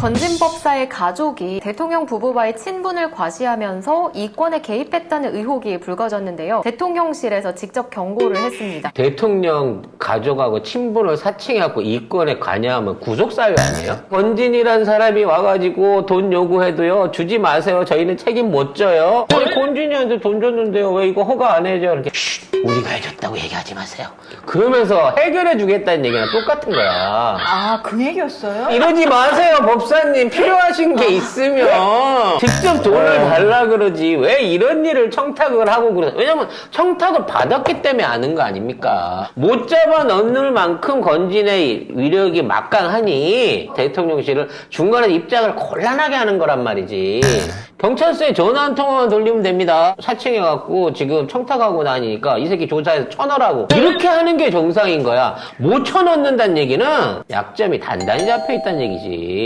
건진법사의 가족이 대통령 부부와의 친분을 과시하면서 이권에 개입했다는 의혹이 불거졌는데요. 대통령실에서 직접 경고를 했습니다. 대통령 가족하고 친분을 사칭해갖고 이권에 관여하면 구속사유 아니에요? 건진이란 사람이 와가지고 돈 요구해도요 주지 마세요 저희는 책임 못 져요 아니 건진이한테 돈 줬는데요 왜 이거 허가 안 해줘 이렇게 쉿, 우리가 해줬다고 얘기하지 마세요. 그러면서 해결해 주겠다는 얘기랑 똑같은 거야. 아, 그 얘기였어요? 이러지 마세요 법사님. 필요하신 게 있으면 직접 돈을 달라 그러지. 왜 이런 일을 청탁을 하고 그러세요? 왜냐면 청탁을 받았기 때문에 아는 거 아닙니까? 못 잡아 넣을 만큼 건진의 위력이 막강하니 대통령실을 중간에 입장을 곤란하게 하는 거란 말이지. 경찰서에 전화 한 통화만 돌리면 됩니다. 사칭해갖고 지금 청탁하고 다니니까 이 새끼 조사해서 쳐넣으라고. 이렇게 하는 게 정상인 거야. 못 쳐넣는다는 얘기는 약점이 단단히 잡혀 있다는 얘기지